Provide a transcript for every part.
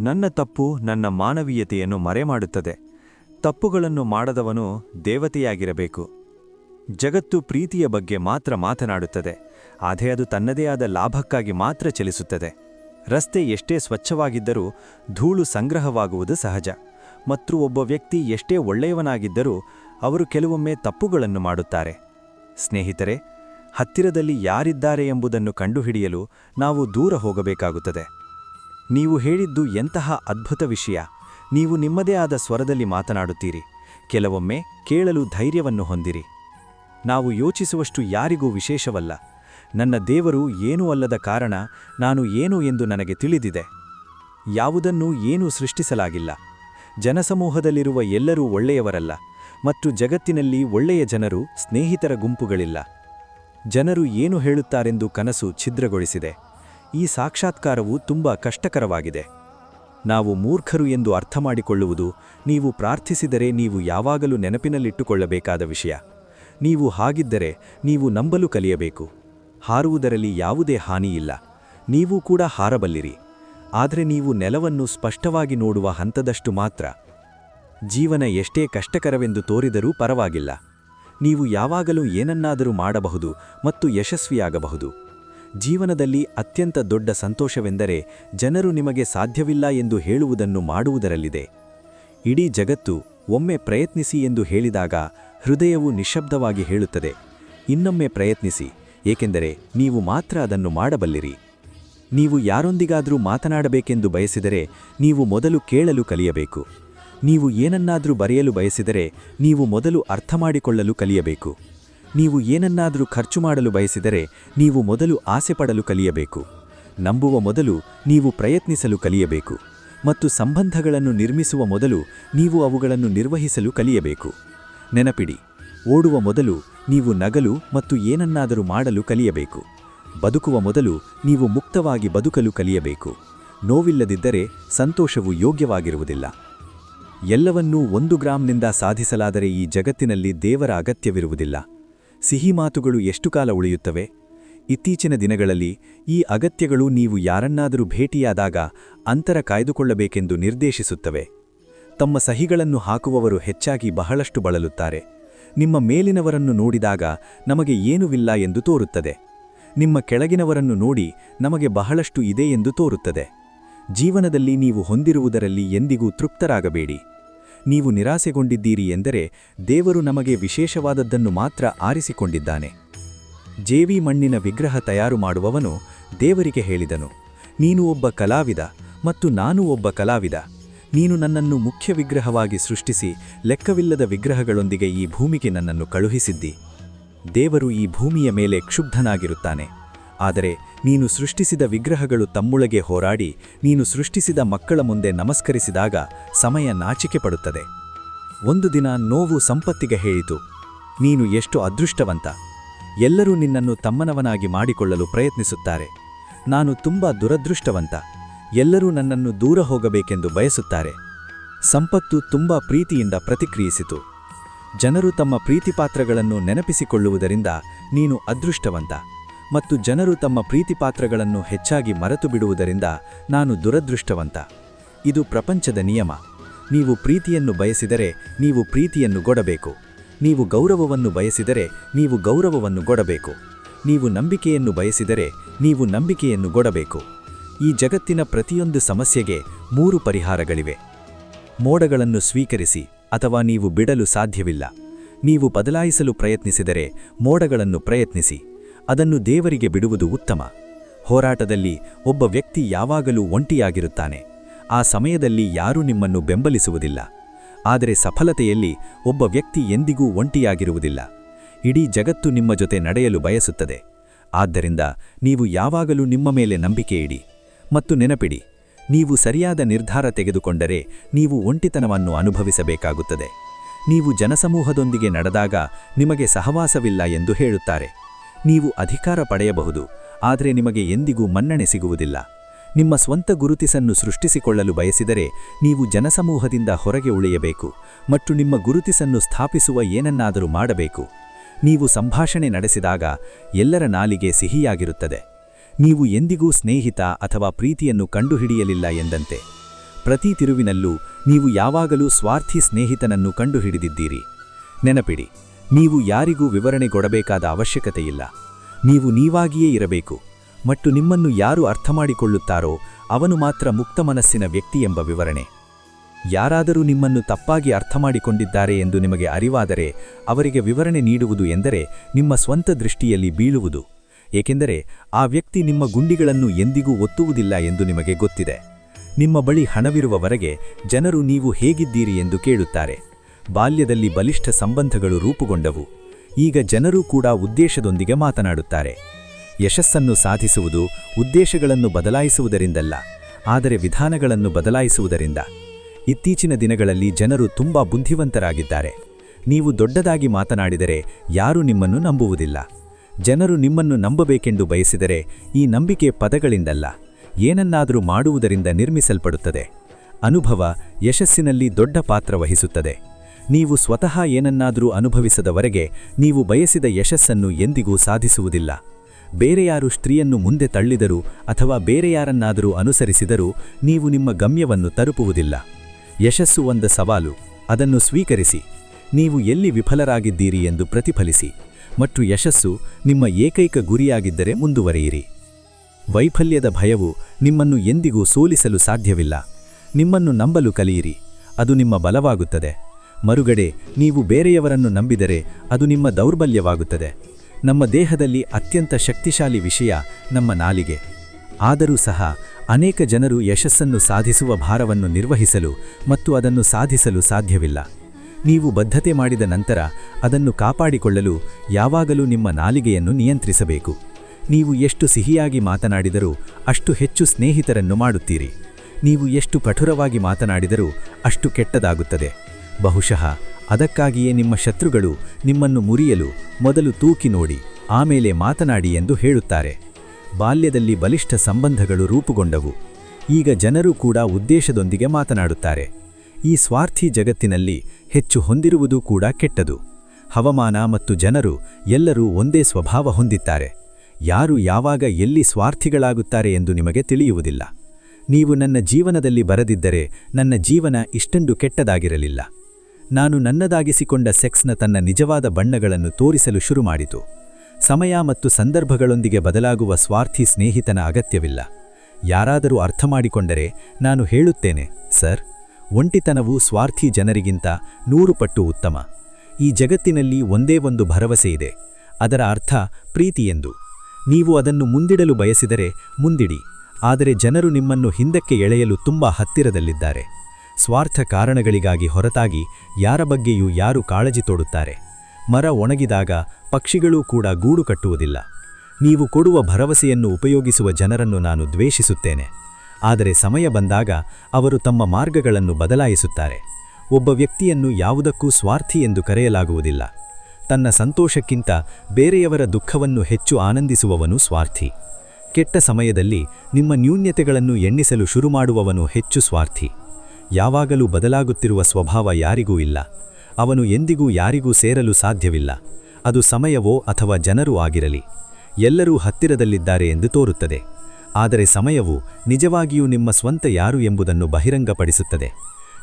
ನನ್ನ ತಪ್ಪು ನನ್ನ ಮಾನವೀಯತೆಯನ್ನು ಮರೆಮಾಡುತ್ತದೆ. ತಪ್ಪುಗಳನ್ನು ಮಾಡದವನು ದೇವತೆಯಾಗಿರಬೇಕು. ಜಗತ್ತು ಪ್ರೀತಿಯ ಬಗ್ಗೆ ಮಾತ್ರ ಮಾತನಾಡುತ್ತದೆ. ಅದೇ ಅದು ತನ್ನದೇ ಆದ ಲಾಭಕ್ಕಾಗಿ ಮಾತ್ರ ಚಲಿಸುತ್ತದೆ. ರಸ್ತೆ ಎಷ್ಟೇ ಸ್ವಚ್ಛವಾಗಿದ್ದರೂ ಧೂಳು ಸಂಗ್ರಹವಾಗುವುದು ಸಹಜ. ಮತ್ತು ಒಬ್ಬ ವ್ಯಕ್ತಿ ಎಷ್ಟೇ ಒಳ್ಳೆಯವನಾಗಿದ್ದರೂ ಅವರು ಕೆಲವೊಮ್ಮೆ ತಪ್ಪುಗಳನ್ನು ಮಾಡುತ್ತಾರೆ. ಸ್ನೇಹಿತರೆ, ಹತ್ತಿರದಲ್ಲಿ ಯಾರಿದ್ದಾರೆ ಎಂಬುದನ್ನು ಕಂಡುಹಿಡಿಯಲು ನಾವು ದೂರ ಹೋಗಬೇಕಾಗುತ್ತದೆ. ನೀವು ಹೇಳಿದ್ದು ಎಂತಹ ಅದ್ಭುತ ವಿಷಯ. ನೀವು ನಿಮ್ಮದೇ ಆದ ಸ್ವರದಲ್ಲಿ ಮಾತನಾಡುತ್ತೀರಿ. ಕೆಲವೊಮ್ಮೆ ಕೇಳಲು ಧೈರ್ಯವನ್ನು ಹೊಂದಿರಿ. ನಾವು ಯೋಚಿಸುವಷ್ಟು ಯಾರಿಗೂ ವಿಶೇಷವಲ್ಲ. ನನ್ನ ದೇವರು ಏನೂ ಅಲ್ಲದ ಕಾರಣ ನಾನು ಏನು ಎಂದು ನನಗೆ ತಿಳಿದಿದೆ. ಯಾವುದನ್ನೂ ಏನೂ ಸೃಷ್ಟಿಸಲಾಗಿಲ್ಲ. ಜನಸಮೂಹದಲ್ಲಿರುವ ಎಲ್ಲರೂ ಒಳ್ಳೆಯವರಲ್ಲ ಮತ್ತು ಜಗತ್ತಿನಲ್ಲಿ ಒಳ್ಳೆಯ ಜನರು ಸ್ನೇಹಿತರ ಗುಂಪುಗಳಿಲ್ಲ. ಜನರು ಏನು ಹೇಳುತ್ತಾರೆಂದು ಕನಸು ಛಿದ್ರಗೊಳಿಸಿದೆ. ಈ ಸಾಕ್ಷಾತ್ಕಾರವು ತುಂಬ ಕಷ್ಟಕರವಾಗಿದೆ. ನಾವು ಮೂರ್ಖರು ಎಂದು ಅರ್ಥಮಾಡಿಕೊಳ್ಳುವುದು, ನೀವು ಪ್ರಾರ್ಥಿಸಿದರೆ ನೀವು ಯಾವಾಗಲೂ ನೆನಪಿನಲ್ಲಿಟ್ಟುಕೊಳ್ಳಬೇಕಾದ ವಿಷಯ. ನೀವು ಹಾಗಿದ್ದರೆ ನೀವು ನಂಬಲು ಕಲಿಯಬೇಕು. ಹಾರುವುದರಲ್ಲಿ ಯಾವುದೇ ಹಾನಿಯಿಲ್ಲ ನೀವು ಕೂಡ ಹಾರಬಲ್ಲಿರಿ. ಆದರೆ ನೀವು ನೆಲವನ್ನು ಸ್ಪಷ್ಟವಾಗಿ ನೋಡುವ ಹಂತದಷ್ಟು ಮಾತ್ರ. ಜೀವನ ಎಷ್ಟೇ ಕಷ್ಟಕರವೆಂದು ತೋರಿದರೂ ಪರವಾಗಿಲ್ಲ. ನೀವು ಯಾವಾಗಲೂ ಏನನ್ನಾದರೂ ಮಾಡಬಹುದು ಮತ್ತು ಯಶಸ್ವಿಯಾಗಬಹುದು. ಜೀವನದಲ್ಲಿ ಅತ್ಯಂತ ದೊಡ್ಡ ಸಂತೋಷವೆಂದರೆ ಜನರು ನಿಮಗೆ ಸಾಧ್ಯವಿಲ್ಲ ಎಂದು ಹೇಳುವುದನ್ನು ಮಾಡುವುದರಲ್ಲಿದೆ. ಇಡೀ ಜಗತ್ತು ಒಮ್ಮೆ ಪ್ರಯತ್ನಿಸಿ ಎಂದು ಹೇಳಿದಾಗ ಹೃದಯವು ನಿಶಬ್ದವಾಗಿ ಹೇಳುತ್ತದೆ. ಇನ್ನೊಮ್ಮೆ ಪ್ರಯತ್ನಿಸಿ, ಏಕೆಂದರೆ ನೀವು ಮಾತ್ರ ಅದನ್ನು ಮಾಡಬಲ್ಲಿರಿ. ನೀವು ಯಾರೊಂದಿಗಾದರೂ ಮಾತನಾಡಬೇಕೆಂದು ಬಯಸಿದರೆ ನೀವು ಮೊದಲು ಕೇಳಲು ಕಲಿಯಬೇಕು. ನೀವು ಏನನ್ನಾದರೂ ಬರೆಯಲು ಬಯಸಿದರೆ ನೀವು ಮೊದಲು ಅರ್ಥಮಾಡಿಕೊಳ್ಳಲು ಕಲಿಯಬೇಕು. ನೀವು ಏನನ್ನಾದರೂ ಖರ್ಚು ಮಾಡಲು ಬಯಸಿದರೆ ನೀವು ಮೊದಲು ಆಸೆಪಡಲು ಕಲಿಯಬೇಕು. ನಂಬುವ ಮೊದಲು ನೀವು ಪ್ರಯತ್ನಿಸಲು ಕಲಿಯಬೇಕು. ಮತ್ತು ಸಂಬಂಧಗಳನ್ನು ನಿರ್ಮಿಸುವ ಮೊದಲು ನೀವು ಅವುಗಳನ್ನು ನಿರ್ವಹಿಸಲು ಕಲಿಯಬೇಕು. ನೆನಪಿಡಿ, ಓಡುವ ಮೊದಲು ನೀವು ನಗಲು ಮತ್ತು ಏನನ್ನಾದರೂ ಮಾಡಲು ಕಲಿಯಬೇಕು. ಬದುಕುವ ಮೊದಲು ನೀವು ಮುಕ್ತವಾಗಿ ಬದುಕಲು ಕಲಿಯಬೇಕು. ನೋವಿಲ್ಲದಿದ್ದರೆ ಸಂತೋಷವು ಯೋಗ್ಯವಾಗಿರುವುದಿಲ್ಲ. ಎಲ್ಲವನ್ನೂ ಒಂದು ಗ್ರಾಂನಿಂದ ಸಾಧಿಸಲಾದರೆ ಈ ಜಗತ್ತಿನಲ್ಲಿ ದೇವರ ಅಗತ್ಯವಿರುವುದಿಲ್ಲ. ಸಿಹಿ ಮಾತುಗಳು ಎಷ್ಟು ಕಾಲ ಉಳಿಯುತ್ತವೆ? ಇತ್ತೀಚಿನ ದಿನಗಳಲ್ಲಿ ಈ ಅಗತ್ಯಗಳು ನೀವು ಯಾರನ್ನಾದರೂ ಭೇಟಿಯಾದಾಗ ಅಂತರ ಕಾಯ್ದುಕೊಳ್ಳಬೇಕೆಂದು ನಿರ್ದೇಶಿಸುತ್ತವೆ. ತಮ್ಮ ಸಹಿಗಳನ್ನು ಹಾಕುವವರು ಹೆಚ್ಚಾಗಿ ಬಹಳಷ್ಟು ಬಳಲುತ್ತಾರೆ. ನಿಮ್ಮ ಮೇಲಿನವರನ್ನು ನೋಡಿದಾಗ ನಮಗೆ ಏನುವಿಲ್ಲ ಎಂದು ತೋರುತ್ತದೆ. ನಿಮ್ಮ ಕೆಳಗಿನವರನ್ನು ನೋಡಿ ನಮಗೆ ಬಹಳಷ್ಟು ಇದೆ ಎಂದು ತೋರುತ್ತದೆ. ಜೀವನದಲ್ಲಿ ನೀವು ಹೊಂದಿರುವುದರಲ್ಲಿ ಎಂದಿಗೂ ತೃಪ್ತರಾಗಬೇಡಿ. ನೀವು ನಿರಾಸೆಗೊಂಡಿದ್ದೀರಿ ಎಂದರೆ ದೇವರು ನಮಗೆ ವಿಶೇಷವಾದದ್ದನ್ನು ಮಾತ್ರ ಆರಿಸಿಕೊಂಡಿದ್ದಾನೆ. ಜೇವಿ ಮಣ್ಣಿನ ವಿಗ್ರಹ ತಯಾರು ಮಾಡುವವನು ದೇವರಿಗೆ ಹೇಳಿದನು, ನೀನು ಒಬ್ಬ ಕಲಾವಿದ ಮತ್ತು ನಾನು ಒಬ್ಬ ಕಲಾವಿದ. ನೀನು ನನ್ನನ್ನು ಮುಖ್ಯ ವಿಗ್ರಹವಾಗಿ ಸೃಷ್ಟಿಸಿ ಲೆಕ್ಕವಿಲ್ಲದ ವಿಗ್ರಹಗಳೊಂದಿಗೆ ಈ ಭೂಮಿಗೆ ನನ್ನನ್ನು ಕಳುಹಿಸಿದ್ದಿ. ದೇವರು ಈ ಭೂಮಿಯ ಮೇಲೆ ಕ್ಷುಬ್ಧನಾಗಿರುತ್ತಾನೆ. ಆದರೆ ನೀನು ಸೃಷ್ಟಿಸಿದ ವಿಗ್ರಹಗಳು ತಮ್ಮೊಳಗೆ ಹೋರಾಡಿ ನೀನು ಸೃಷ್ಟಿಸಿದ ಮಕ್ಕಳ ಮುಂದೆ ನಮಸ್ಕರಿಸಿದಾಗ ಸಮಯ ನಾಚಿಕೆ ಪಡುತ್ತದೆ. ಒಂದು ದಿನ ನೋವು ಸಂಪತ್ತಿಗೆ ಹೇಳಿತು. ನೀನು ಎಷ್ಟು ಅದೃಷ್ಟವಂತ. ಎಲ್ಲರೂ ನಿನ್ನನ್ನು ತಮ್ಮನವನಾಗಿ ಮಾಡಿಕೊಳ್ಳಲು ಪ್ರಯತ್ನಿಸುತ್ತಾರೆ. ನಾನು ತುಂಬಾ ದುರದೃಷ್ಟವಂತ. ಎಲ್ಲರೂ ನನ್ನನ್ನು ದೂರ ಹೋಗಬೇಕೆಂದು ಬಯಸುತ್ತಾರೆ. ಸಂಪತ್ತು ತುಂಬಾ ಪ್ರೀತಿಯಿಂದ ಪ್ರತಿಕ್ರಿಯಿಸಿತು. ಜನರು ತಮ್ಮ ಪ್ರೀತಿಪಾತ್ರಗಳನ್ನು ನೆನಪಿಸಿಕೊಳ್ಳುವುದರಿಂದ ನೀನು ಅದೃಷ್ಟವಂತ. ಮತ್ತು ಜನರು ತಮ್ಮ ಪ್ರೀತಿಪಾತ್ರಗಳನ್ನು ಹೆಚ್ಚಾಗಿ ಮರೆತು ಬಿಡುವುದರಿಂದ ನಾನು ದುರದೃಷ್ಟವಂತ. ಇದು ಪ್ರಪಂಚದ ನಿಯಮ. ನೀವು ಪ್ರೀತಿಯನ್ನು ಬಯಸಿದರೆ ನೀವು ಪ್ರೀತಿಯನ್ನು ಗೊಡಬೇಕು ನೀವು ಗೌರವವನ್ನು ಬಯಸಿದರೆ ನೀವು ಗೌರವವನ್ನು ಗೊಡಬೇಕು ನೀವು ನಂಬಿಕೆಯನ್ನು ಬಯಸಿದರೆ ನೀವು ನಂಬಿಕೆಯನ್ನು ಗೊಡಬೇಕು ಈ ಜಗತ್ತಿನ ಪ್ರತಿಯೊಂದು ಸಮಸ್ಯೆಗೆ ಮೂರು ಪರಿಹಾರಗಳಿವೆ. ಮೋಡಗಳನ್ನು ಸ್ವೀಕರಿಸಿ ಅಥವಾ ನೀವು ಬಿಡಲು ಸಾಧ್ಯವಿಲ್ಲ. ನೀವು ಬದಲಾಯಿಸಲು ಪ್ರಯತ್ನಿಸಿದರೆ ಮೋಡಗಳನ್ನು ಪ್ರಯತ್ನಿಸಿ. ಅದನ್ನು ದೇವರಿಗೆ ಬಿಡುವುದು ಉತ್ತಮ. ಹೋರಾಟದಲ್ಲಿ ಒಬ್ಬ ವ್ಯಕ್ತಿ ಯಾವಾಗಲೂ ಒಂಟಿಯಾಗಿರುತ್ತಾನೆ. ಆ ಸಮಯದಲ್ಲಿ ಯಾರೂ ನಿಮ್ಮನ್ನು ಬೆಂಬಲಿಸುವುದಿಲ್ಲ. ಆದರೆ ಸಫಲತೆಯಲ್ಲಿ ಒಬ್ಬ ವ್ಯಕ್ತಿ ಎಂದಿಗೂ ಒಂಟಿಯಾಗಿರುವುದಿಲ್ಲ. ಇಡೀ ಜಗತ್ತು ನಿಮ್ಮ ಜೊತೆ ನಡೆಯಲು ಬಯಸುತ್ತದೆ. ಆದ್ದರಿಂದ ನೀವು ಯಾವಾಗಲೂ ನಿಮ್ಮ ಮೇಲೆ ನಂಬಿಕೆ ಇಡಿ. ಮತ್ತು ನೆನಪಿಡಿ, ನೀವು ಸರಿಯಾದ ನಿರ್ಧಾರ ತೆಗೆದುಕೊಂಡರೆ ನೀವು ಒಂಟಿತನವನ್ನು ಅನುಭವಿಸಬೇಕಾಗುತ್ತದೆ. ನೀವು ಜನಸಮೂಹದೊಂದಿಗೆ ನಡೆದಾಗ ನಿಮಗೆ ಸಹವಾಸವಿಲ್ಲ ಎಂದು ಹೇಳುತ್ತಾರೆ. ನೀವು ಅಧಿಕಾರ ಪಡೆಯಬಹುದು, ಆದರೆ ನಿಮಗೆ ಎಂದಿಗೂ ಮನ್ನಣೆ ಸಿಗುವುದಿಲ್ಲ. ನಿಮ್ಮ ಸ್ವಂತ ಗುರುತಿಸನ್ನು ಸೃಷ್ಟಿಸಿಕೊಳ್ಳಲು ಬಯಸಿದರೆ ನೀವು ಜನಸಮೂಹದಿಂದ ಹೊರಗೆ ಉಳಿಯಬೇಕು ಮತ್ತು ನಿಮ್ಮ ಗುರುತಿಸನ್ನು ಸ್ಥಾಪಿಸುವ ಏನನ್ನಾದರೂ ಮಾಡಬೇಕು. ನೀವು ಸಂಭಾಷಣೆ ನಡೆಸಿದಾಗ ಎಲ್ಲರ ನಾಲಿಗೆ ಸಿಹಿಯಾಗಿರುತ್ತದೆ. ನೀವು ಎಂದಿಗೂ ಸ್ನೇಹಿತ ಅಥವಾ ಪ್ರೀತಿಯನ್ನು ಕಂಡುಹಿಡಿಯಲಿಲ್ಲ ಎಂದಂತೆ. ಪ್ರತಿ ತಿರುವಿನಲ್ಲೂ ನೀವು ಯಾವಾಗಲೂ ಸ್ವಾರ್ಥಿ ಸ್ನೇಹಿತನನ್ನು ಕಂಡುಹಿಡಿದಿದ್ದೀರಿ. ನೆನಪಿಡಿ ನೀವು ಯಾರಿಗೂ ವಿವರಣೆ ಕೊಡಬೇಕಾದ ಅವಶ್ಯಕತೆಯಿಲ್ಲ. ನೀವು ನೀವಾಗಿಯೇ ಇರಬೇಕು. ಮತ್ತು ನಿಮ್ಮನ್ನು ಯಾರು ಅರ್ಥಮಾಡಿಕೊಳ್ಳುತ್ತಾರೋ ಅವನು ಮಾತ್ರ ಮುಕ್ತ ಮನಸ್ಸಿನ ವ್ಯಕ್ತಿ ಎಂಬ ವಿವರಣೆ. ಯಾರಾದರೂ ನಿಮ್ಮನ್ನು ತಪ್ಪಾಗಿ ಅರ್ಥಮಾಡಿಕೊಂಡಿದ್ದಾರೆ ಎಂದು ನಿಮಗೆ ಅರಿವಾದರೆ ಅವರಿಗೆ ವಿವರಣೆ ನೀಡುವುದು ಎಂದರೆ ನಿಮ್ಮ ಸ್ವಂತ ದೃಷ್ಟಿಯಲ್ಲಿ ಬೀಳುವುದು. ಏಕೆಂದರೆ ಆ ವ್ಯಕ್ತಿ ನಿಮ್ಮ ಗುಂಡಿಗಳನ್ನು ಎಂದಿಗೂ ಒತ್ತುವುದಿಲ್ಲ ಎಂದು ನಿಮಗೆ ಗೊತ್ತಿದೆ. ನಿಮ್ಮ ಬಳಿ ಹಣವಿರುವವರೆಗೆ ಜನರು ನೀವು ಹೇಗಿದ್ದೀರಿ ಎಂದು ಕೇಳುತ್ತಾರೆ. ಬಾಲ್ಯದಲ್ಲಿ ಬಲಿಷ್ಠ ಸಂಬಂಧಗಳು ರೂಪುಗೊಂಡವು. ಈಗ ಜನರೂ ಕೂಡ ಉದ್ದೇಶದೊಂದಿಗೆ ಮಾತನಾಡುತ್ತಾರೆ. ಯಶಸ್ಸನ್ನು ಸಾಧಿಸುವುದು ಉದ್ದೇಶಗಳನ್ನು ಬದಲಾಯಿಸುವುದರಿಂದಲ್ಲ, ಆದರೆ ವಿಧಾನಗಳನ್ನು ಬದಲಾಯಿಸುವುದರಿಂದ. ಇತ್ತೀಚಿನ ದಿನಗಳಲ್ಲಿ ಜನರು ತುಂಬಾ ಬುದ್ಧಿವಂತರಾಗಿದ್ದಾರೆ. ನೀವು ದೊಡ್ಡದಾಗಿ ಮಾತನಾಡಿದರೆ ಯಾರೂ ನಿಮ್ಮನ್ನು ನಂಬುವುದಿಲ್ಲ. ಜನರು ನಿಮ್ಮನ್ನು ನಂಬಬೇಕೆಂದು ಬಯಸಿದರೆ ಈ ನಂಬಿಕೆ ಪದಗಳಿಂದಲ್ಲ, ಏನನ್ನಾದರೂ ಮಾಡುವುದರಿಂದ ನಿರ್ಮಿಸಲ್ಪಡುತ್ತದೆ. ಅನುಭವ ಯಶಸ್ಸಿನಲ್ಲಿ ದೊಡ್ಡ ಪಾತ್ರ ವಹಿಸುತ್ತದೆ. ನೀವು ಸ್ವತಃ ಏನನ್ನಾದರೂ ಅನುಭವಿಸದವರೆಗೆ ನೀವು ಬಯಸಿದ ಯಶಸ್ಸನ್ನು ಎಂದಿಗೂ ಸಾಧಿಸುವುದಿಲ್ಲ. ಬೇರೆಯಾರು ಸ್ತ್ರೀಯನ್ನು ಮುಂದೆ ತಳ್ಳಿದರೂ ಅಥವಾ ಬೇರೆಯಾರನ್ನಾದರೂ ಅನುಸರಿಸಿದರೂ ನೀವು ನಿಮ್ಮ ಗಮ್ಯವನ್ನು ತಲುಪುವುದಿಲ್ಲ. ಯಶಸ್ಸು ಒಂದ ಸವಾಲು, ಅದನ್ನು ಸ್ವೀಕರಿಸಿ. ನೀವು ಎಲ್ಲಿ ವಿಫಲರಾಗಿದ್ದೀರಿ ಎಂದು ಪ್ರತಿಫಲಿಸಿ. ಮತ್ತು ಯಶಸ್ಸು ನಿಮ್ಮ ಏಕೈಕ ಗುರಿಯಾಗಿದ್ದರೆ ಮುಂದುವರೆಯಿರಿ. ವೈಫಲ್ಯದ ಭಯವು ನಿಮ್ಮನ್ನು ಎಂದಿಗೂ ಸೋಲಿಸಲು ಸಾಧ್ಯವಿಲ್ಲ. ನಿಮ್ಮನ್ನು ನಂಬಲು ಕಲಿಯಿರಿ. ಅದು ನಿಮ್ಮ ಬಲವಾಗುತ್ತದೆ. ಮರುಗಡೆ, ನೀವು ಬೇರೆಯವರನ್ನು ನಂಬಿದರೆ ಅದು ನಿಮ್ಮ ದೌರ್ಬಲ್ಯವಾಗುತ್ತದೆ. ನಮ್ಮ ದೇಹದಲ್ಲಿ ಅತ್ಯಂತ ಶಕ್ತಿಶಾಲಿ ವಿಷಯ ನಮ್ಮ ನಾಲಿಗೆ. ಆದರೂ ಸಹ, ಅನೇಕ ಜನರು ಯಶಸ್ಸನ್ನು ಸಾಧಿಸುವ ಭಾರವನ್ನು ನಿರ್ವಹಿಸಲು ಮತ್ತು ಅದನ್ನು ಸಾಧಿಸಲು ಸಾಧ್ಯವಿಲ್ಲ. ನೀವು ಬದ್ಧತೆ ಮಾಡಿದ ನಂತರ ಅದನ್ನು ಕಾಪಾಡಿಕೊಳ್ಳಲು ಯಾವಾಗಲೂ ನಿಮ್ಮ ನಾಲಿಗೆಯನ್ನು ನಿಯಂತ್ರಿಸಬೇಕು. ನೀವು ಎಷ್ಟು ಸಿಹಿಯಾಗಿ ಮಾತನಾಡಿದರೂ ಅಷ್ಟು ಹೆಚ್ಚು ಸ್ನೇಹಿತರನ್ನು ಮಾಡುತ್ತೀರಿ. ನೀವು ಎಷ್ಟು ಕಠುರವಾಗಿ ಮಾತನಾಡಿದರೂ ಅಷ್ಟು ಕೆಟ್ಟದಾಗುತ್ತದೆ. ಬಹುಶಃ ಅದಕ್ಕಾಗಿಯೇ ನಿಮ್ಮ ಶತ್ರುಗಳು ನಿಮ್ಮನ್ನು ಮುರಿಯಲು ಮೊದಲು ತೂಕಿ ನೋಡಿ, ಆಮೇಲೆ ಮಾತನಾಡಿ ಎಂದು ಹೇಳುತ್ತಾರೆ. ಬಾಲ್ಯದಲ್ಲಿ ಬಲಿಷ್ಠ ಸಂಬಂಧಗಳು ರೂಪುಗೊಂಡವು. ಈಗ ಜನರು ಕೂಡ ಉದ್ದೇಶದೊಂದಿಗೆ ಮಾತನಾಡುತ್ತಾರೆ. ಈ ಸ್ವಾರ್ಥಿ ಜಗತ್ತಿನಲ್ಲಿ ಹೆಚ್ಚು ಹೊಂದಿರುವುದು ಕೂಡ ಕೆಟ್ಟದು. ಹವಾಮಾನ ಮತ್ತು ಜನರು ಎಲ್ಲರೂ ಒಂದೇ ಸ್ವಭಾವ ಹೊಂದಿದ್ದಾರೆ. ಯಾರು ಯಾವಾಗ ಎಲ್ಲಿ ಸ್ವಾರ್ಥಿಗಳಾಗುತ್ತಾರೆ ಎಂದು ನಿಮಗೆ ತಿಳಿಯುವುದಿಲ್ಲ. ನೀವು ನನ್ನ ಜೀವನದಲ್ಲಿ ಬರದಿದ್ದರೆ ನನ್ನ ಜೀವನ ಇಷ್ಟೊಂದು ಕೆಟ್ಟದಾಗಿರಲಿಲ್ಲ. ನಾನು ನನ್ನದಾಗಿಸಿಕೊಂಡ ಸೆಕ್ಸ್ನ ತನ್ನ ನಿಜವಾದ ಬಣ್ಣಗಳನ್ನು ತೋರಿಸಲು ಶುರು ಮಾಡಿತು. ಸಮಯ ಮತ್ತು ಸಂದರ್ಭಗಳೊಂದಿಗೆ ಬದಲಾಗುವ ಸ್ವಾರ್ಥಿ ಸ್ನೇಹಿತನ ಅಗತ್ಯವಿಲ್ಲ. ಯಾರಾದರೂ ಅರ್ಥ ಮಾಡಿಕೊಂಡರೆ ನಾನು ಹೇಳುತ್ತೇನೆ, ಸರ್, ಒಂಟಿತನವು ಸ್ವಾರ್ಥಿ ಜನರಿಗಿಂತ ನೂರು ಪಟ್ಟು ಉತ್ತಮ. ಈ ಜಗತ್ತಿನಲ್ಲಿ ಒಂದೇ ಒಂದು ಭರವಸೆ ಇದೆ. ಅದರ ಅರ್ಥ ಪ್ರೀತಿ ಎಂದು. ನೀವು ಅದನ್ನು ಮುಂದಿಡಲು ಬಯಸಿದರೆ ಮುಂದಿಡಿ. ಆದರೆ ಜನರು ನಿಮ್ಮನ್ನು ಹಿಂದಕ್ಕೆ ಎಳೆಯಲು ತುಂಬ ಹತ್ತಿರದಲ್ಲಿದ್ದಾರೆ. ಸ್ವಾರ್ಥ ಕಾರಣಗಳಿಗಾಗಿ ಹೊರತಾಗಿ ಯಾರ ಬಗ್ಗೆಯೂ ಯಾರು ಕಾಳಜಿ ತೋಡುತ್ತಾರೆ? ಮರ ಒಣಗಿದಾಗ ಪಕ್ಷಿಗಳೂ ಕೂಡ ಗೂಡು ಕಟ್ಟುವುದಿಲ್ಲ. ನೀವು ಕೊಡುವ ಭರವಸೆಯನ್ನು ಉಪಯೋಗಿಸುವ ಜನರನ್ನು ನಾನು ದ್ವೇಷಿಸುತ್ತೇನೆ. ಆದರೆ ಸಮಯ ಬಂದಾಗ ಅವರು ತಮ್ಮ ಮಾರ್ಗಗಳನ್ನು ಬದಲಾಯಿಸುತ್ತಾರೆ. ಒಬ್ಬ ವ್ಯಕ್ತಿಯನ್ನು ಯಾವುದಕ್ಕೂ ಸ್ವಾರ್ಥಿ ಎಂದು ಕರೆಯಲಾಗುವುದಿಲ್ಲ. ತನ್ನ ಸಂತೋಷಕ್ಕಿಂತ ಬೇರೆಯವರ ದುಃಖವನ್ನು ಹೆಚ್ಚು ಆನಂದಿಸುವವನು ಸ್ವಾರ್ಥಿ. ಕೆಟ್ಟ ಸಮಯದಲ್ಲಿ ನಿಮ್ಮ ನ್ಯೂನ್ಯತೆಗಳನ್ನು ಎಣ್ಣಿಸಲು ಶುರುಮಾಡುವವನು ಹೆಚ್ಚು ಸ್ವಾರ್ಥಿ. ಯಾವಾಗಲೂ ಬದಲಾಗುತ್ತಿರುವ ಸ್ವಭಾವ ಯಾರಿಗೂ ಇಲ್ಲ. ಅವನು ಎಂದಿಗೂ ಯಾರಿಗೂ ಸೇರಲು ಸಾಧ್ಯವಿಲ್ಲ. ಅದು ಸಮಯವೋ ಅಥವಾ ಜನರೂ ಆಗಿರಲಿ. ಎಲ್ಲರೂ ಹತ್ತಿರದಲ್ಲಿದ್ದಾರೆ ಎಂದು ತೋರುತ್ತದೆ. ಆದರೆ ಸಮಯವು ನಿಜವಾಗಿಯೂ ನಿಮ್ಮ ಸ್ವಂತ ಯಾರು ಎಂಬುದನ್ನು ಬಹಿರಂಗಪಡಿಸುತ್ತದೆ.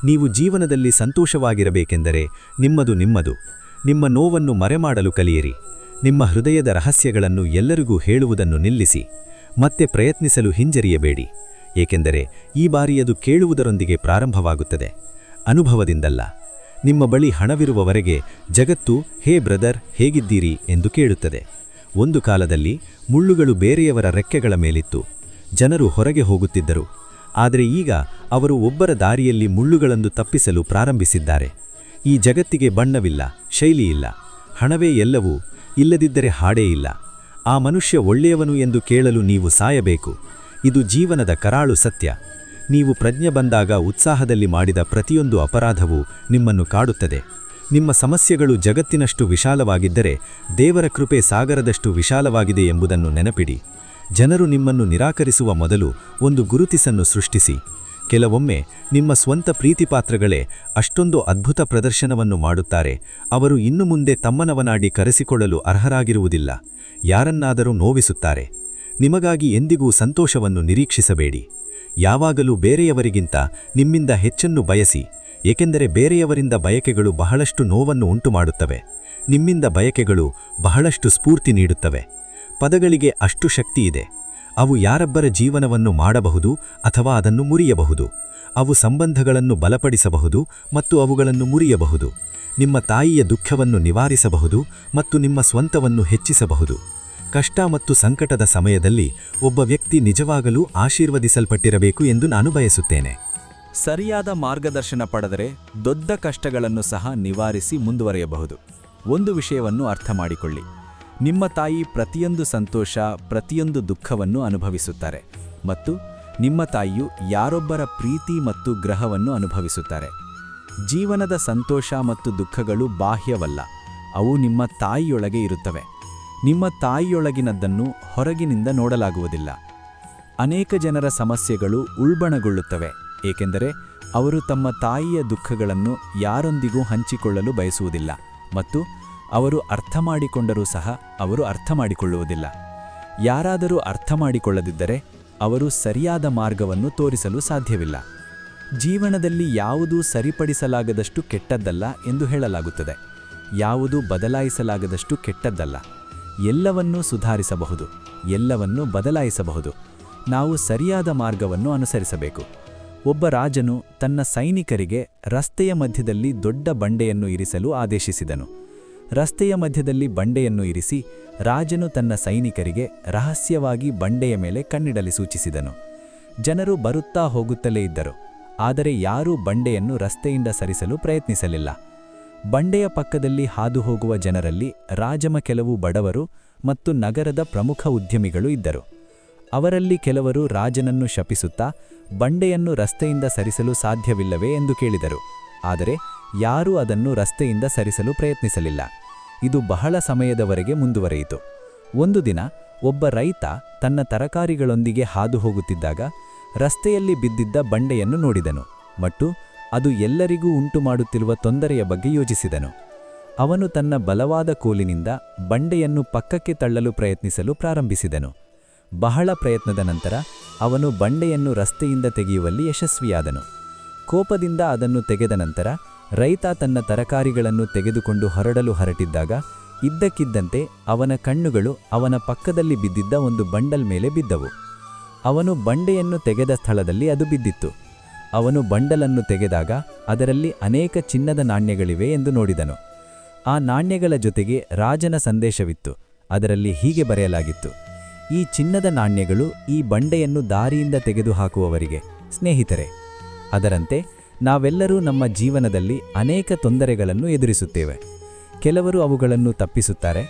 ನೀವು ಜೀವನದಲ್ಲಿ ಸಂತೋಷವಾಗಿರಬೇಕೆಂದರೆ ನಿಮ್ಮದು ನಿಮ್ಮದು. ನಿಮ್ಮ ನೋವನ್ನು ಮರೆಮಾಡಲು ಕಲಿಯಿರಿ. ನಿಮ್ಮ ಹೃದಯದ ರಹಸ್ಯಗಳನ್ನು ಎಲ್ಲರಿಗೂ ಹೇಳುವುದನ್ನು ನಿಲ್ಲಿಸಿ. ಮತ್ತೆ ಪ್ರಯತ್ನಿಸಲು ಹಿಂಜರಿಯಬೇಡಿ. ಏಕೆಂದರೆ ಈ ಬಾರಿ ಅದು ಕೇಳುವುದರೊಂದಿಗೆ ಪ್ರಾರಂಭವಾಗುತ್ತದೆ. ಅನುಭವದಿಂದಲ್ಲ. ನಿಮ್ಮ ಬಳಿ ಹಣವಿರುವವರೆಗೆ ಜಗತ್ತು, ಹೇ ಬ್ರದರ್, ಹೇಗಿದ್ದೀರಿ ಎಂದು ಕೇಳುತ್ತದೆ. ಒಂದು ಕಾಲದಲ್ಲಿ ಮುಳ್ಳುಗಳು ಬೇರೆಯವರ ರೆಕ್ಕೆಗಳ ಮೇಲಿತ್ತು. ಜನರು ಹೊರಗೆ ಹೋಗುತ್ತಿದ್ದರು. ಆದರೆ ಈಗ ಅವರು ಒಬ್ಬರ ದಾರಿಯಲ್ಲಿ ಮುಳ್ಳುಗಳನ್ನು ತಪ್ಪಿಸಲು ಪ್ರಾರಂಭಿಸಿದ್ದಾರೆ. ಈ ಜಗತ್ತಿಗೆ ಬಣ್ಣವಿಲ್ಲ, ಶೈಲಿಯಿಲ್ಲ. ಹಣವೇ ಎಲ್ಲವೂ, ಇಲ್ಲದಿದ್ದರೆ ಹಾಡೇ ಇಲ್ಲ. ಆ ಮನುಷ್ಯ ಒಳ್ಳೆಯವನು ಎಂದು ಕೇಳಲು ನೀವು ಸಾಯಬೇಕು. ಇದು ಜೀವನದ ಕರಾಳು ಸತ್ಯ. ನೀವು ಪ್ರಜ್ಞೆ ಬಂದಾಗ ಉತ್ಸಾಹದಲ್ಲಿ ಮಾಡಿದ ಪ್ರತಿಯೊಂದು ಅಪರಾಧವೂ ನಿಮ್ಮನ್ನು ಕಾಡುತ್ತದೆ. ನಿಮ್ಮ ಸಮಸ್ಯೆಗಳು ಜಗತ್ತಿನಷ್ಟು ವಿಶಾಲವಾಗಿದ್ದರೆ ದೇವರ ಕೃಪೆ ಸಾಗರದಷ್ಟು ವಿಶಾಲವಾಗಿದೆ ಎಂಬುದನ್ನು ನೆನಪಿಡಿ. ಜನರು ನಿಮ್ಮನ್ನು ನಿರಾಕರಿಸುವ ಮೊದಲು ಒಂದು ಗುರುತಿಸನ್ನು ಸೃಷ್ಟಿಸಿ. ಕೆಲವೊಮ್ಮೆ ನಿಮ್ಮ ಸ್ವಂತ ಪ್ರೀತಿಪಾತ್ರಗಳೇ ಅಷ್ಟೊಂದು ಅದ್ಭುತ ಪ್ರದರ್ಶನವನ್ನು ಮಾಡುತ್ತಾರೆ. ಅವರು ಇನ್ನು ಮುಂದೆ ತಮ್ಮನವನಾಡಿ ಕರೆಸಿಕೊಳ್ಳಲು ಅರ್ಹರಾಗಿರುವುದಿಲ್ಲ. ಯಾರನ್ನಾದರೂ ನೋವಿಸುತ್ತಾರೆ. ನಿಮಗಾಗಿ ಎಂದಿಗೂ ಸಂತೋಷವನ್ನು ನಿರೀಕ್ಷಿಸಬೇಡಿ. ಯಾವಾಗಲೂ ಬೇರೆಯವರಿಗಿಂತ ನಿಮ್ಮಿಂದ ಹೆಚ್ಚನ್ನು ಬಯಸಿ, ಏಕೆಂದರೆ ಬೇರೆಯವರಿಂದ ಬಯಕೆಗಳು ಬಹಳಷ್ಟು ನೋವನ್ನು ಉಂಟುಮಾಡುತ್ತವೆ. ನಿಮ್ಮಿಂದ ಬಯಕೆಗಳು ಬಹಳಷ್ಟು ಸ್ಫೂರ್ತಿ ನೀಡುತ್ತವೆ. ಪದಗಳಿಗೆ ಅಷ್ಟು ಶಕ್ತಿ ಇದೆ. ಅವು ಯಾರೊಬ್ಬರ ಜೀವನವನ್ನು ಮಾಡಬಹುದು ಅಥವಾ ಅದನ್ನು ಮುರಿಯಬಹುದು. ಅವು ಸಂಬಂಧಗಳನ್ನು ಬಲಪಡಿಸಬಹುದು ಮತ್ತು ಅವುಗಳನ್ನು ಮುರಿಯಬಹುದು. ನಿಮ್ಮ ತಾಯಿಯ ದುಃಖವನ್ನು ನಿವಾರಿಸಬಹುದು ಮತ್ತು ನಿಮ್ಮ ಸ್ವಂತವನ್ನು ಹೆಚ್ಚಿಸಬಹುದು. ಕಷ್ಟ ಮತ್ತು ಸಂಕಟದ ಸಮಯದಲ್ಲಿ ಒಬ್ಬ ವ್ಯಕ್ತಿ ನಿಜವಾಗಲೂ ಆಶೀರ್ವದಿಸಲ್ಪಟ್ಟಿರಬೇಕು ಎಂದು ನಾನು ಬಯಸುತ್ತೇನೆ. ಸರಿಯಾದ ಮಾರ್ಗದರ್ಶನ ಪಡೆದರೆ ದೊಡ್ಡ ಕಷ್ಟಗಳನ್ನು ಸಹ ನಿವಾರಿಸಿ ಮುಂದುವರಿಯಬಹುದು. ಒಂದು ವಿಷಯವನ್ನು ಅರ್ಥ ಮಾಡಿಕೊಳ್ಳಿ. ನಿಮ್ಮ ತಾಯಿ ಪ್ರತಿಯೊಂದು ಸಂತೋಷ, ಪ್ರತಿಯೊಂದು ದುಃಖವನ್ನು ಅನುಭವಿಸುತ್ತಾರೆ ಮತ್ತು ನಿಮ್ಮ ತಾಯಿಯು ಯಾರೊಬ್ಬರ ಪ್ರೀತಿ ಮತ್ತು ಗ್ರಹವನ್ನು ಅನುಭವಿಸುತ್ತಾರೆ. ಜೀವನದ ಸಂತೋಷ ಮತ್ತು ದುಃಖಗಳು ಬಾಹ್ಯವಲ್ಲ, ಅವು ನಿಮ್ಮ ತಾಯಿಯೊಳಗೆ ಇರುತ್ತವೆ. ನಿಮ್ಮ ತಾಯಿಯೊಳಗಿನದ್ದನ್ನು ಹೊರಗಿನಿಂದ ನೋಡಲಾಗುವುದಿಲ್ಲ. ಅನೇಕ ಜನರ ಸಮಸ್ಯೆಗಳು ಉಲ್ಬಣಗೊಳ್ಳುತ್ತವೆ, ಏಕೆಂದರೆ ಅವರು ತಮ್ಮ ತಾಯಿಯ ದುಃಖಗಳನ್ನು ಯಾರೊಂದಿಗೂ ಹಂಚಿಕೊಳ್ಳಲು ಬಯಸುವುದಿಲ್ಲ ಮತ್ತು ಅವರು ಅರ್ಥ ಮಾಡಿಕೊಂಡರೂ ಸಹ ಅವರು ಅರ್ಥ ಮಾಡಿಕೊಳ್ಳುವುದಿಲ್ಲ ಯಾರಾದರೂ ಅರ್ಥ ಮಾಡಿಕೊಳ್ಳದಿದ್ದರೆ ಅವರು ಸರಿಯಾದ ಮಾರ್ಗವನ್ನು ತೋರಿಸಲು ಸಾಧ್ಯವಿಲ್ಲ. ಜೀವನದಲ್ಲಿ ಯಾವುದೂ ಸರಿಪಡಿಸಲಾಗದಷ್ಟು ಕೆಟ್ಟದ್ದಲ್ಲ ಎಂದು ಹೇಳಲಾಗುತ್ತದೆ. ಯಾವುದೂ ಬದಲಾಯಿಸಲಾಗದಷ್ಟು ಕೆಟ್ಟದ್ದಲ್ಲ. ಎಲ್ಲವನ್ನೂ ಸುಧಾರಿಸಬಹುದು, ಎಲ್ಲವನ್ನೂ ಬದಲಾಯಿಸಬಹುದು. ನಾವು ಸರಿಯಾದ ಮಾರ್ಗವನ್ನು ಅನುಸರಿಸಬೇಕು. ಒಬ್ಬ ರಾಜನು ತನ್ನ ಸೈನಿಕರಿಗೆ ರಸ್ತೆಯ ಮಧ್ಯದಲ್ಲಿ ದೊಡ್ಡ ಬಂಡೆಯನ್ನು ಇರಿಸಲು ಆದೇಶಿಸಿದನು. ರಸ್ತೆಯ ಮಧ್ಯದಲ್ಲಿ ಬಂಡೆಯನ್ನು ಇರಿಸಿ ರಾಜನು ತನ್ನ ಸೈನಿಕರಿಗೆ ರಹಸ್ಯವಾಗಿ ಬಂಡೆಯ ಮೇಲೆ ಕಣ್ಣಿಡಲಿ ಸೂಚಿಸಿದನು. ಜನರು ಬರುತ್ತಾ ಹೋಗುತ್ತಲೇ ಇದ್ದರು, ಆದರೆ ಯಾರೂ ಬಂಡೆಯನ್ನು ರಸ್ತೆಯಿಂದ ಸರಿಸಲು ಪ್ರಯತ್ನಿಸಲಿಲ್ಲ. ಬಂಡೆಯ ಪಕ್ಕದಲ್ಲಿ ಹಾದು ಹೋಗುವ ಜನರಲ್ಲಿ ರಾಜಮ ಕೆಲವು ಬಡವರು ಮತ್ತು ನಗರದ ಪ್ರಮುಖ ಉದ್ಯಮಿಗಳು ಇದ್ದರು. ಅವರಲ್ಲಿ ಕೆಲವರು ರಾಜನನ್ನು ಶಪಿಸುತ್ತಾ ಬಂಡೆಯನ್ನು ರಸ್ತೆಯಿಂದ ಸರಿಸಲು ಸಾಧ್ಯವಿಲ್ಲವೇ ಎಂದು ಕೇಳಿದರು. ಆದರೆ ಯಾರೂ ಅದನ್ನು ರಸ್ತೆಯಿಂದ ಸರಿಸಲು ಪ್ರಯತ್ನಿಸಲಿಲ್ಲ. ಇದು ಬಹಳ ಸಮಯದವರೆಗೆ ಮುಂದುವರೆಯಿತು. ಒಂದು ದಿನ ಒಬ್ಬ ರೈತ ತನ್ನ ತರಕಾರಿಗಳೊಂದಿಗೆ ಹಾದು ಹೋಗುತ್ತಿದ್ದಾಗ ರಸ್ತೆಯಲ್ಲಿ ಬಿದ್ದಿದ್ದ ಬಂಡೆಯನ್ನು ನೋಡಿದನು. ಮತ್ತು ಅದು ಎಲ್ಲರಿಗೂ ಉಂಟುಮಾಡುತ್ತಿರುವ ತೊಂದರೆಯ ಬಗ್ಗೆ ಯೋಚಿಸಿದನು. ಅವನು ತನ್ನ ಬಲವಾದ ಕೋಲಿನಿಂದ ಬಂಡೆಯನ್ನು ಪಕ್ಕಕ್ಕೆ ತಳ್ಳಲು ಪ್ರಯತ್ನಿಸಲು ಪ್ರಾರಂಭಿಸಿದನು. ಬಹಳ ಪ್ರಯತ್ನದ ನಂತರ ಅವನು ಬಂಡೆಯನ್ನು ರಸ್ತೆಯಿಂದ ತೆಗೆಯುವಲ್ಲಿ ಯಶಸ್ವಿಯಾದನು. ಕೋಪದಿಂದ ಅದನ್ನು ತೆಗೆದ ನಂತರ ರೈತ ತನ್ನ ತರಕಾರಿಗಳನ್ನು ತೆಗೆದುಕೊಂಡು ಹೊರಡಲು ಹೊರಟಿದ್ದಾಗ ಇದ್ದಕ್ಕಿದ್ದಂತೆ ಅವನ ಕಣ್ಣುಗಳು ಅವನ ಪಕ್ಕದಲ್ಲಿ ಬಿದ್ದಿದ್ದ ಒಂದು ಬಂಡಲ್ ಮೇಲೆ ಬಿದ್ದವು. ಅವನು ಬಂಡೆಯನ್ನು ತೆಗೆದ ಸ್ಥಳದಲ್ಲಿ ಅದು ಬಿದ್ದಿತ್ತು. ಅವನು ಬಂಡಲನ್ನು ತೆಗೆದಾಗ ಅದರಲ್ಲಿ ಅನೇಕ ಚಿನ್ನದ ನಾಣ್ಯಗಳಿವೆ ಎಂದು ನೋಡಿದನು. ಆ ನಾಣ್ಯಗಳ ಜೊತೆಗೆ ರಾಜನ ಸಂದೇಶವಿತ್ತು, ಅದರಲ್ಲಿ ಹೀಗೆ ಬರೆಯಲಾಗಿತ್ತು, ಈ ಚಿನ್ನದ ನಾಣ್ಯಗಳು ಈ ಬಂಡೆಯನ್ನು ದಾರಿಯಿಂದ ತೆಗೆದುಹಾಕುವವರಿಗೆ, ಸ್ನೇಹಿತರೆ. ಅದರಂತೆ ನಾವೆಲ್ಲರೂ ನಮ್ಮ ಜೀವನದಲ್ಲಿ ಅನೇಕ ತೊಂದರೆಗಳನ್ನು ಎದುರಿಸುತ್ತೇವೆ. ಕೆಲವರು ಅವುಗಳನ್ನು ತಪ್ಪಿಸುತ್ತಾರೆ,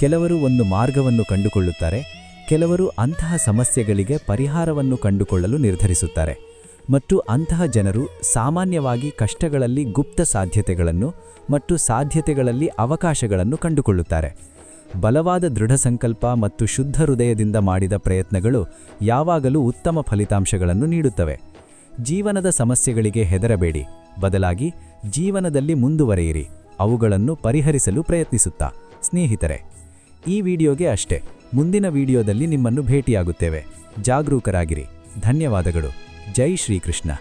ಕೆಲವರು ಒಂದು ಮಾರ್ಗವನ್ನು ಕಂಡುಕೊಳ್ಳುತ್ತಾರೆ, ಕೆಲವರು ಅಂತಹ ಸಮಸ್ಯೆಗಳಿಗೆ ಪರಿಹಾರವನ್ನು ಕಂಡುಕೊಳ್ಳಲು ನಿರ್ಧರಿಸುತ್ತಾರೆ. ಮತ್ತು ಅಂತಹ ಜನರು ಸಾಮಾನ್ಯವಾಗಿ ಕಷ್ಟಗಳಲ್ಲಿ ಗುಪ್ತ ಸಾಧ್ಯತೆಗಳನ್ನು ಮತ್ತು ಸಾಧ್ಯತೆಗಳಲ್ಲಿ ಅವಕಾಶಗಳನ್ನು ಕಂಡುಕೊಳ್ಳುತ್ತಾರೆ. ಬಲವಾದ ದೃಢ ಸಂಕಲ್ಪ ಮತ್ತು ಶುದ್ಧ ಹೃದಯದಿಂದ ಮಾಡಿದ ಪ್ರಯತ್ನಗಳು ಯಾವಾಗಲೂ ಉತ್ತಮ ಫಲಿತಾಂಶಗಳನ್ನು ನೀಡುತ್ತವೆ. ಜೀವನದ ಸಮಸ್ಯೆಗಳಿಗೆ ಹೆದರಬೇಡಿ. ಬದಲಾಗಿ ಜೀವನದಲ್ಲಿ ಮುಂದುವರೆಯಿರಿ. ಅವುಗಳನ್ನು ಪರಿಹರಿಸಲು ಪ್ರಯತ್ನಿಸುತ್ತಾ. ಸ್ನೇಹಿತರೆ, ಈ ವಿಡಿಯೋಗೆ ಅಷ್ಟೇ. ಮುಂದಿನ ವಿಡಿಯೋದಲ್ಲಿ ನಿಮ್ಮನ್ನು ಭೇಟಿಯಾಗುತ್ತೇವೆ. ಜಾಗರೂಕರಾಗಿರಿ. ಧನ್ಯವಾದಗಳು. जय श्री कृष्णा।